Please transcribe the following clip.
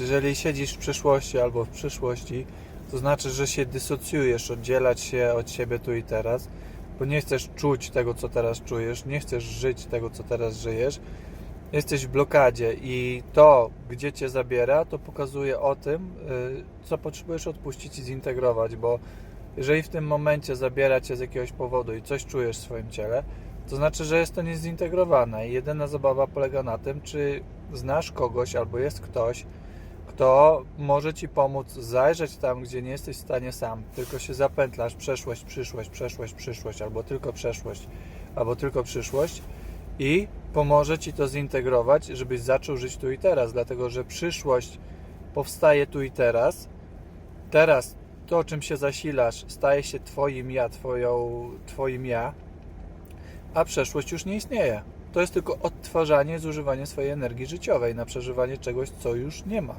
Jeżeli siedzisz w przeszłości albo w przyszłości, to znaczy, że się dysocjujesz, oddzielać się od siebie tu i teraz, bo nie chcesz czuć tego, co teraz czujesz, nie chcesz żyć tego, co teraz żyjesz. Jesteś w blokadzie i to, gdzie cię zabiera, to pokazuje o tym, y, co potrzebujesz odpuścić i zintegrować, bo jeżeli w tym momencie zabiera cię z jakiegoś powodu i coś czujesz w swoim ciele, to znaczy, że jest to niezintegrowane i jedyna zabawa polega na tym, czy znasz kogoś albo jest ktoś, kto może ci pomóc zajrzeć tam, gdzie nie jesteś w stanie sam, tylko się zapętlasz przeszłość, przyszłość, przeszłość, przyszłość, albo tylko przeszłość, albo tylko przyszłość i pomoże ci to zintegrować, żebyś zaczął żyć tu i teraz, dlatego że przyszłość powstaje tu i teraz. Teraz to, czym się zasilasz, staje się twoim ja, twoją, twoim ja, a przeszłość już nie istnieje. To jest tylko odtwarzanie, zużywanie swojej energii życiowej na przeżywanie czegoś, co już nie ma.